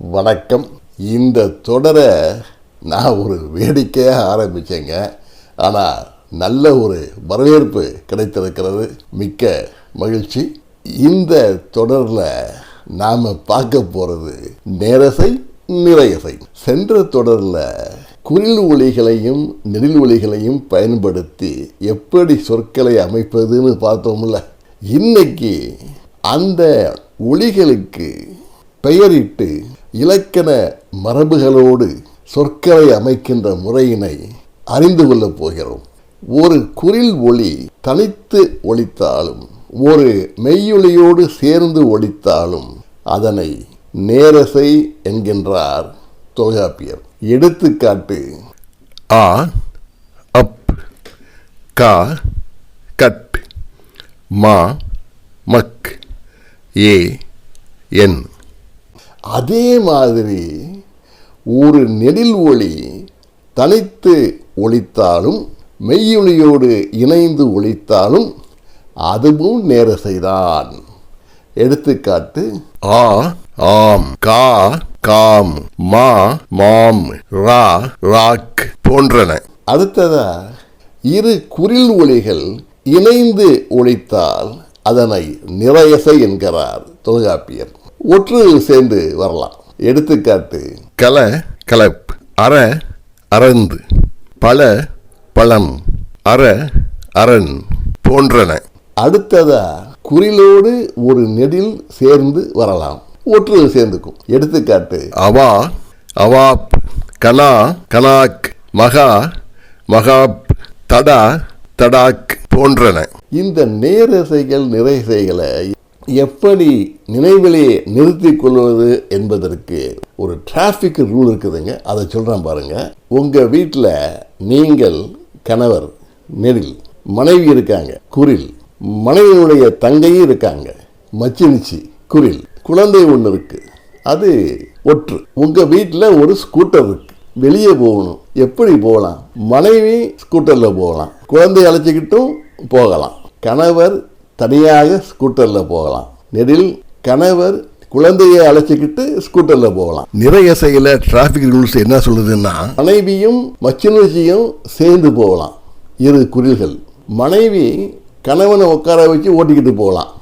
வணக்கம். இந்த தொடரை நான் ஒரு வேடிக்கையாக ஆரம்பித்தேங்க ஆனால் நல்ல ஒரு வரவேற்பு கிடைத்திருக்கிறது. மிக்க மகிழ்ச்சி. இந்த தொடரில் நாம் பார்க்க போகிறது நேரசை நிறையசை. சென்ற தொடரில் குரில் ஒலிகளையும் நெடில் ஒலிகளையும் பயன்படுத்தி எப்படி சொற்களை அமைப்பதுன்னு பார்த்தோம்ல. இன்னைக்கு அந்த ஒலிகளுக்கு பெயரிட்டு இலக்கண மரபுகளோடு சொற்களை அமைக்கின்ற முறையினை அறிந்து கொள்ளப் போகிறோம். ஒரு குரில் ஒளி தனித்து ஒழித்தாலும் ஒரு மெய்யொலியோடு சேர்ந்து ஒழித்தாலும் அதனை நேரசை என்கின்றார் தொல்காப்பியர். எடுத்துக்காட்டு ஆ அப் கா கட் மா மக் ஏ என். அதே மாதிரி ஒரு நெடில் ஒளி தனித்து ஒழித்தாலும் மெய்யொலியோடு இணைந்து ஒழித்தாலும் அதுவும் நேரசைதான் எடுத்துக்காட்டு ஆ ஆம் கா காம் மா மாம் ரா ராக் போன்றன. அடுத்ததா இரு குரில் ஒளிகள் இணைந்து ஒழித்தால் அதனை நிறையசை என்கிறார் தொல்காப்பியர். ஒற்று சேர்ந்து வரலாம். எடுத்துக்காட்டு கல கலப் அற அறந்து பல பழம் அற அரண் போன்றன. அடுத்ததா குறிலோடு ஒரு நெடில் சேர்ந்து வரலாம். ஒற்று சேர்ந்துக்கும். எடுத்துக்காட்டு அவா அவாப் கனா கனாக் மகா மகாப் தடா தடாக் போன்றன. இந்த நேரசைகள் நிறைசைகளை எப்படி நினைவிலே நிறுத்தி கொள்வது என்பதற்கு ஒரு டிராஃபிக் ரூல் இருக்குதுங்க. அதை சொல்கிறேன் பாருங்க. உங்கள் வீட்டில் நீங்கள் கணவர் நெடில் மனைவி இருக்காங்க குரில் மனைவியுடைய தங்கையும் இருக்காங்க மச்சினிச்சி குரில் குழந்தை ஒன்று இருக்குது அது ஒற்று. உங்கள் வீட்டில் ஒரு ஸ்கூட்டர் இருக்குது வெளியே போகணும். எப்படி போகலாம்? மனைவி ஸ்கூட்டரில் போகலாம். குழந்தை அழைச்சிக்கிட்டும் போகலாம். கணவர் தனியாக ஸ்கூட்டரில் போகலாம். நெடில் கணவர் குழந்தையை அழைச்சிக்கிட்டு ஸ்கூட்டரில் போகலாம். நிறையசையில் டிராஃபிக் ரூல்ஸ் என்ன சொல்லுதுன்னா மனைவியும் மச்சினச்சியும் சேர்ந்து போகலாம். இரு குரில்கள். மனைவி கணவனை உட்கார வச்சு ஓட்டிக்கிட்டு போகலாம்.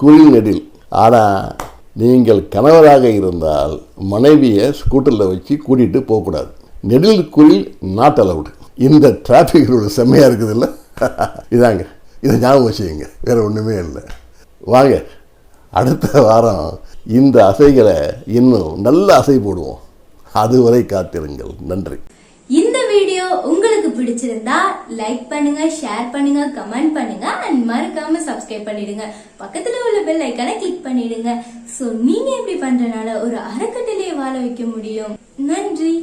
குரில் நெடில். ஆனால் நீங்கள் கணவராக இருந்தால் மனைவியை ஸ்கூட்டரில் வச்சு கூட்டிகிட்டு போகக்கூடாது. நெடில் குரில் நாட் அலவுடு இந்த டிராஃபிக் ரூல் செம்மையாக இருக்குதுல்ல? இதாங்க. இதை ஞாபகம் வச்சுக்கோங்க. வேறு ஒன்றுமே இல்லை. வாங்க அடுத்த வாரம் இந்த அசைகளை இன்னும் நல்ல அசை போடுவோம். அதுவரை காத்திருங்கள். நன்றி. இந்த வீடியோ உங்களுக்கு பிடிச்சிருந்தா லைக் பண்ணுங்க ஷேர் பண்ணுங்க கமெண்ட் பண்ணுங்க அண்ட் மறக்காம சப்ஸ்கிரைப் பண்ணிடுங்க. பக்கத்துல உள்ள பெல் ஐக்கானை கிளிக் பண்ணிடுங்க. சோ நீங்க இப்படி பண்றனால ஒரு அறக்கட்டளையை வாழ வைக்க முடியும்? நன்றி.